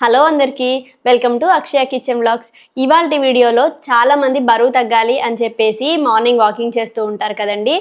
Hello అందరికీ welcome to Akshaya kitchen vlogs. ఇవాళ వీడియోలో చాలామంది బరువు తగ్గాలి అని చెప్పేసి మార్నింగ్ వాకింగ్ చేస్తూ ఉంటారు కదండి.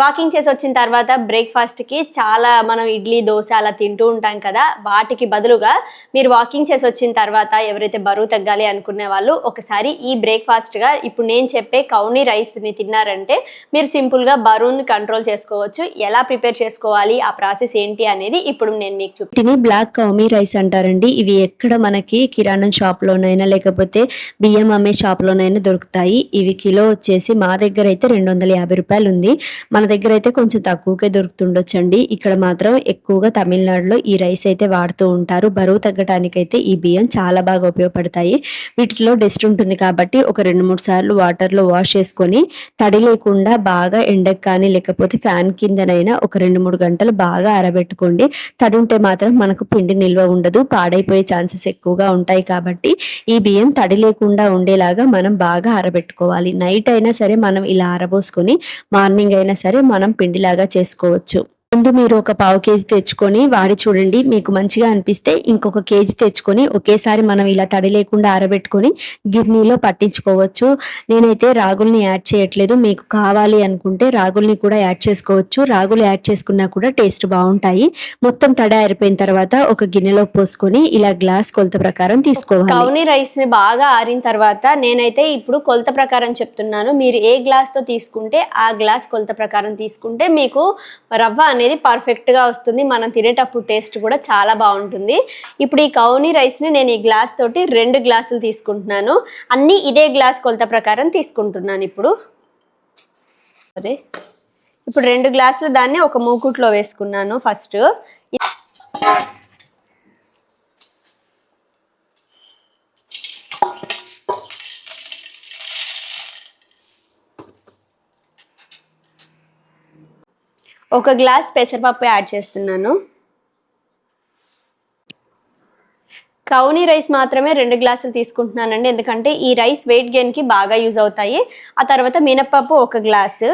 వాకింగ్ చేసి వచ్చిన తర్వాత బ్రేక్ఫాస్ట్కి చాలా మనం ఇడ్లీ దోశ అలా తింటూ ఉంటాం కదా వాటికి బదులుగా మీరు వాకింగ్ చేసి వచ్చిన తర్వాత ఎవరైతే బరువు తగ్గాలి అనుకునే వాళ్ళు ఒకసారి ఈ బ్రేక్ఫాస్ట్గా ఇప్పుడు నేను చెప్పే కౌనీ రైస్ని తిన్నారంటే మీరు సింపుల్గా బరువుని కంట్రోల్ చేసుకోవచ్చు. ఎలా ప్రిపేర్ చేసుకోవాలి ఆ ప్రాసెస్ ఏంటి అనేది ఇప్పుడు నేను మీకు చూపి బ్లాక్ కౌమీ రైస్ అంటారండి. ఇవి ఎక్కడ మనకి కిరాణం షాప్లోనైనా లేకపోతే బియ్యం అమ్మే షాప్లోనైనా దొరుకుతాయి. ఇవి కిలో వచ్చేసి మా దగ్గర అయితే రెండు వందల యాభై రూపాయలు ఉంది. మన దగ్గర అయితే కొంచెం తక్కువకే దొరుకుతుండొచ్చండి. ఇక్కడ మాత్రం ఎక్కువగా తమిళనాడులో ఈ రైస్ అయితే వాడుతూ ఉంటారు. బరువు తగ్గటానికైతే ఈ బియ్యం చాలా బాగా ఉపయోగపడతాయి. వీటిలో డస్ట్ ఉంటుంది కాబట్టి ఒక రెండు మూడు సార్లు వాటర్లో వాష్ చేసుకొని తడి లేకుండా బాగా ఎండకు కానీ లేకపోతే ఫ్యాన్ కిందనైనా ఒక రెండు మూడు గంటలు బాగా ఆరబెట్టుకోండి. తడి ఉంటే మాత్రం మనకు పిండి నిల్వ ఉండదు పాడైపోయే ఛాన్సెస్ ఎక్కువగా ఉంటాయి కాబట్టి ఈ బియ్యం తడి లేకుండా ఉండేలాగా మనం బాగా ఆరబెట్టుకోవాలి. నైట్ అయినా సరే మనం ఇలా ఆరబోసుకొని మార్నింగ్ అయినా సరే మనం పిండిలాగా చేసుకోవచ్చు. ముందు మీరు ఒక పావు కేజీ తెచ్చుకొని వాడి చూడండి మీకు మంచిగా అనిపిస్తే ఇంకొక కేజీ తెచ్చుకొని ఒకేసారి మనం ఇలా తడి లేకుండా ఆరబెట్టుకొని గిర్నీలో పట్టించుకోవచ్చు. నేనైతే రాగుల్ని యాడ్ చేయట్లేదు. మీకు కావాలి అనుకుంటే రాగుల్ని కూడా యాడ్ చేసుకోవచ్చు. రాగులు యాడ్ చేసుకున్నా కూడా టేస్ట్ బాగుంటాయి. మొత్తం తడి ఆరిపోయిన తర్వాత ఒక గిన్నెలో పోసుకొని ఇలా గ్లాస్ కొలత ప్రకారం తీసుకోవాలి. కౌని రైస్ని బాగా ఆరిన తర్వాత నేనైతే ఇప్పుడు కొలత ప్రకారం చెప్తున్నాను. మీరు ఏ గ్లాస్తో తీసుకుంటే ఆ గ్లాస్ కొలత ప్రకారం తీసుకుంటే మీకు రవ్వ అనేది పర్ఫెక్ట్గా వస్తుంది. మనం తినేటప్పుడు టేస్ట్ కూడా చాలా బాగుంటుంది. ఇప్పుడు ఈ కౌని రైస్ని నేను ఈ గ్లాస్ తోటి రెండు గ్లాసులు తీసుకుంటున్నాను. అన్ని ఇదే గ్లాస్ కొలత ప్రకారం తీసుకుంటున్నాను ఇప్పుడు. సరే. ఇప్పుడు రెండు గ్లాసులు దాన్ని ఒక మూకుట్లో వేసుకున్నాను ఫస్ట్ ఒక గ్లాస్ పెసరపప్పు యాడ్ చేస్తున్నాను. కౌని రైస్ మాత్రమే రెండు గ్లాసులు తీసుకుంటున్నానండి. ఎందుకంటే ఈ రైస్ వెయిట్ గెయిన్కి బాగా యూజ్ అవుతాయి. ఆ తర్వాత మినప్పప్పు ఒక గ్లాసు.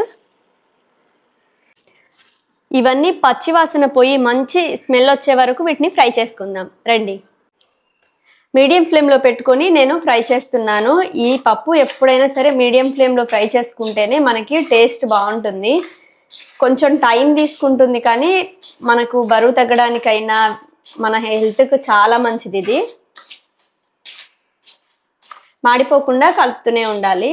ఇవన్నీ పచ్చి వాసన పోయి మంచి స్మెల్ వచ్చే వరకు వీటిని ఫ్రై చేసుకుందాం. రండి. మీడియం ఫ్లేమ్లో పెట్టుకొని నేను ఫ్రై చేస్తున్నాను. ఈ పప్పు ఎప్పుడైనా సరే మీడియం ఫ్లేమ్లో ఫ్రై చేసుకుంటేనే మనకి టేస్ట్ బాగుంటుంది. కొంచెం టైం తీసుకుంటుంది కానీ మనకు బరువు తగ్గడానికైనా మన హెల్త్కు చాలా మంచిది ఇది. మాడిపోకుండా కలుపుతూనే ఉండాలి.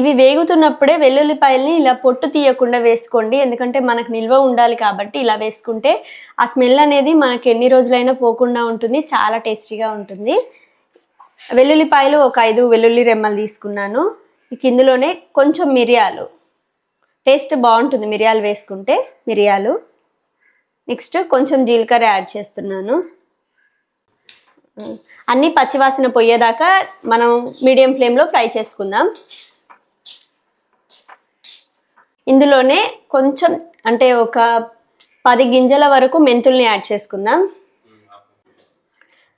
ఇవి వేగుతున్నప్పుడే వెల్లుల్లిపాయల్ని ఇలా పొట్టు తీయకుండా వేసుకోండి. ఎందుకంటే మనకు నిల్వ ఉండాలి కాబట్టి ఇలా వేసుకుంటే ఆ స్మెల్ అనేది మనకి ఎన్ని రోజులైనా పోకుండా ఉంటుంది. చాలా టేస్టీగా ఉంటుంది. వెల్లుల్లిపాయలు ఒక ఐదు వెల్లుల్లి రెమ్మలు తీసుకున్నాను. ఇందులోనే కొంచెం మిరియాలు. టేస్ట్ బాగుంటుంది మిరియాలు వేసుకుంటే మిరియాలు. నెక్స్ట్ కొంచెం జీలకర్ర యాడ్ చేస్తున్నాను. అన్నీ పచ్చివాసన పోయేదాకా మనం మీడియం ఫ్లేమ్లో ఫ్రై చేసుకుందాం. ఇందులోనే కొంచెం అంటే ఒక పది గింజల వరకు మెంతుల్ని యాడ్ చేసుకుందాం.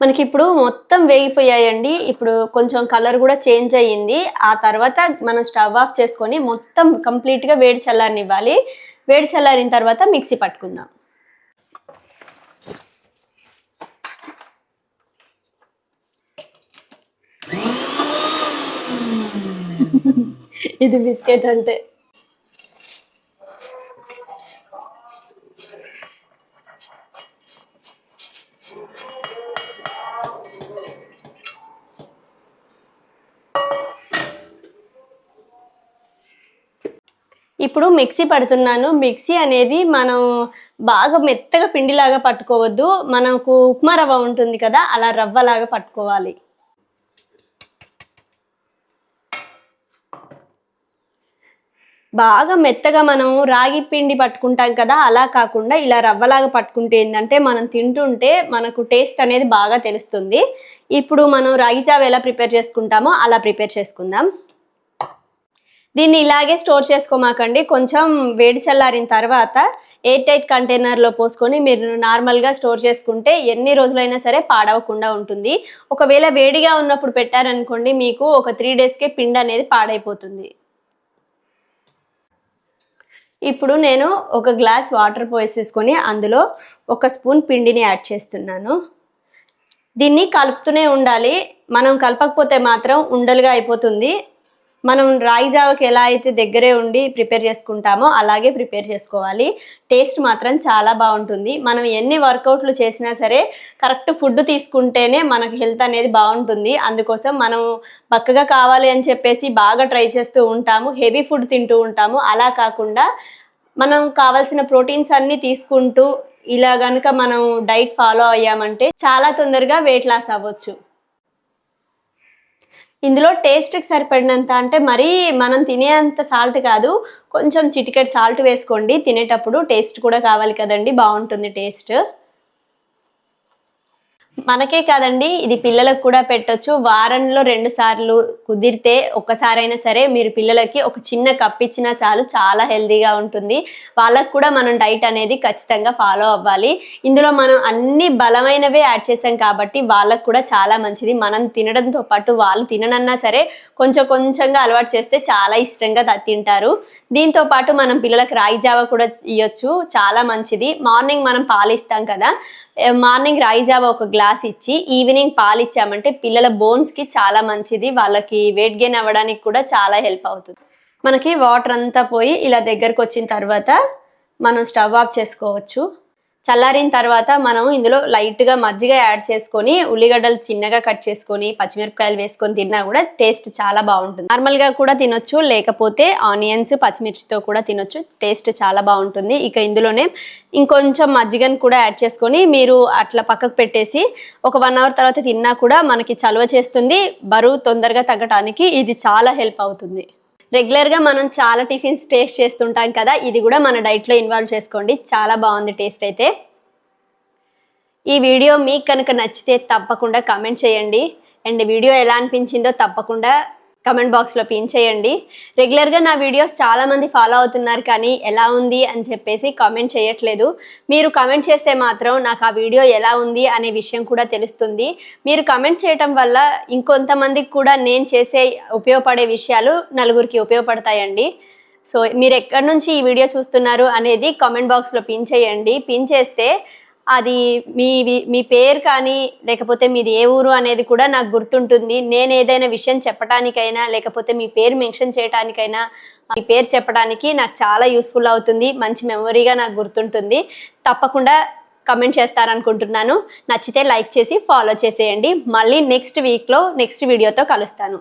మనకి ఇప్పుడు మొత్తం వేగిపోయాయండి. ఇప్పుడు కొంచెం కలర్ కూడా చేంజ్ అయ్యింది. ఆ తర్వాత మనం స్టవ్ ఆఫ్ చేసుకొని మొత్తం కంప్లీట్గా వేడి చల్లారనివ్వాలి. వేడి చల్లారిన తర్వాత మిక్సీ పట్టుకుందాం. ఇది బిస్కెట్ అంటే. ఇప్పుడు మిక్సీ పడుతున్నాను. మిక్సీ అనేది మనం బాగా మెత్తగా పిండిలాగా పట్టుకోవద్దు. మనకు ఉప్మా రవ్వ ఉంటుంది కదా అలా రవ్వలాగా పట్టుకోవాలి. బాగా మెత్తగా మనం రాగి పిండి పట్టుకుంటాం కదా అలా కాకుండా ఇలా రవ్వలాగా పట్టుకుంటే ఏంటంటే మనం తింటుంటే మనకు టేస్ట్ అనేది బాగా తెలుస్తుంది. ఇప్పుడు మనం రాగి జావ ఎలా ప్రిపేర్ చేసుకుంటామో అలా ప్రిపేర్ చేసుకుందాం. దీన్ని ఇలాగే స్టోర్ చేసుకోమాకండి. కొంచెం వేడి చల్లారిన తర్వాత ఎయిర్ టైట్ కంటైనర్లో పోసుకొని మీరు నార్మల్గా స్టోర్ చేసుకుంటే ఎన్ని రోజులైనా సరే పాడవకుండా ఉంటుంది. ఒకవేళ వేడిగా ఉన్నప్పుడు పెట్టారనుకోండి మీకు ఒక త్రీ డేస్కే పిండి అనేది పాడైపోతుంది. ఇప్పుడు నేను ఒక గ్లాస్ వాటర్ పోసేసుకొని అందులో ఒక స్పూన్ పిండిని యాడ్ చేస్తున్నాను. దీన్ని కలుపుతూనే ఉండాలి. మనం కలపకపోతే మాత్రం ఉండలుగా అయిపోతుంది. మనం రాగి జావకి ఎలా అయితే దగ్గరే ఉండి ప్రిపేర్ చేసుకుంటామో అలాగే ప్రిపేర్ చేసుకోవాలి. టేస్ట్ మాత్రం చాలా బాగుంటుంది. మనం ఎన్ని వర్కౌట్లు చేసినా సరే కరెక్ట్ ఫుడ్ తీసుకుంటేనే మనకు హెల్త్ అనేది బాగుంటుంది. అందుకోసం మనం పక్కగా కావాలి అని చెప్పేసి బాగా ట్రై చేస్తూ ఉంటాము. హెవీ ఫుడ్ తింటూ ఉంటాము. అలా కాకుండా మనం కావాల్సిన ప్రోటీన్స్ అన్నీ తీసుకుంటూ ఇలా గనుక మనం డైట్ ఫాలో అయ్యామంటే చాలా తొందరగా వెయిట్ లాస్ అవ్వచ్చు. ఇందులో టేస్ట్కి సరిపడినంత అంటే మరీ మనం తినేంత సాల్ట్ కాదు కొంచెం చిటికెట్ సాల్ట్ వేసుకోండి. తినేటప్పుడు టేస్ట్ కూడా కావాలి కదండి బాగుంటుంది టేస్ట్ మనకే కాదండి ఇది పిల్లలకు కూడా పెట్టొచ్చు. వారంలో రెండు సార్లు కుదిరితే ఒక్కసారైనా సరే మీరు పిల్లలకి ఒక చిన్న కప్ ఇచ్చినా చాలు చాలా హెల్తీగా ఉంటుంది. వాళ్ళకు కూడా మనం డైట్ అనేది ఖచ్చితంగా ఫాలో అవ్వాలి. ఇందులో మనం అన్ని బలమైనవే యాడ్ చేసాం కాబట్టి వాళ్ళకు కూడా చాలా మంచిది. మనం తినడంతో పాటు వాళ్ళు తిననన్నా సరే కొంచెం కొంచెంగా అలవాటు చేస్తే చాలా ఇష్టంగా తింటారు. దీంతో పాటు మనం పిల్లలకు రాగి జావ కూడా ఇవ్వచ్చు చాలా మంచిది. మార్నింగ్ మనం పాలు ఇస్తాం కదా మార్నింగ్ రైజావ ఒక గ్లాస్ ఇచ్చి ఈవినింగ్ పాలు ఇచ్చామంటే పిల్లల బోన్స్కి చాలా మంచిది. వాళ్ళకి వెయిట్ గెయిన్ అవ్వడానికి కూడా చాలా హెల్ప్ అవుతుంది. మనకి వాటర్ అంతా పోయి ఇలా దగ్గరకు వచ్చిన తర్వాత మనం స్టవ్ ఆఫ్ చేసుకోవచ్చు. చల్లారిన తర్వాత మనం ఇందులో లైట్గా మజ్జిగ యాడ్ చేసుకొని ఉల్లిగడ్డలు చిన్నగా కట్ చేసుకొని పచ్చిమిరపకాయలు వేసుకొని తిన్నా కూడా టేస్ట్ చాలా బాగుంటుంది. నార్మల్గా కూడా తినొచ్చు లేకపోతే ఆనియన్స్ పచ్చిమిర్చితో కూడా తినొచ్చు టేస్ట్ చాలా బాగుంటుంది. ఇక ఇందులోనే ఇంకొంచెం మజ్జిగను కూడా యాడ్ చేసుకొని మీరు అట్లా పక్కకు పెట్టేసి ఒక వన్ అవర్ తర్వాత తిన్నా కూడా మనకి చలువ చేస్తుంది. బరువు తొందరగా తగ్గడానికి ఇది చాలా హెల్ప్ అవుతుంది. రెగ్యులర్గా మనం చాలా టిఫిన్స్ టేస్ట్ చేస్తుంటాం కదా ఇది కూడా మన డైట్లో ఇన్వాల్వ్ చేసుకోండి. చాలా బాగుంది టేస్ట్ అయితే. ఈ వీడియో మీకు కనుక నచ్చితే తప్పకుండా కమెంట్ చేయండి. అండ్ వీడియో ఎలా అనిపించిందో తప్పకుండా కమెంట్ బాక్స్లో పిన్ చేయండి. రెగ్యులర్గా నా వీడియోస్ చాలామంది ఫాలో అవుతున్నారు కానీ ఎలా ఉంది అని చెప్పేసి కామెంట్ చేయట్లేదు. మీరు కామెంట్ చేస్తే మాత్రం నాకు ఆ వీడియో ఎలా ఉంది అనే విషయం కూడా తెలుస్తుంది. మీరు కామెంట్ చేయటం వల్ల ఇంకొంతమందికి కూడా నేను చేసే ఉపయోగపడే విషయాలు నలుగురికి ఉపయోగపడతాయండి. సో మీరు ఎక్కడి నుంచి ఈ వీడియో చూస్తున్నారు అనేది కామెంట్ బాక్స్లో పిన్ చేయండి. పిన్ చేస్తే అది మీ మీ పేరు కానీ లేకపోతే మీది ఏ ఊరు అనేది కూడా నాకు గుర్తుంటుంది. నేను ఏదైనా విషయం చెప్పడానికైనా లేకపోతే మీ పేరు మెన్షన్ చేయడానికైనా మీ పేరు చెప్పడానికి నాకు చాలా యూస్ఫుల్ అవుతుంది. మంచి మెమొరీగా నాకు గుర్తుంటుంది. తప్పకుండా కమెంట్ చేస్తారనుకుంటున్నాను. నచ్చితే లైక్ చేసి ఫాలో చేసేయండి. మళ్ళీ నెక్స్ట్ వీక్లో నెక్స్ట్ వీడియోతో కలుస్తాను.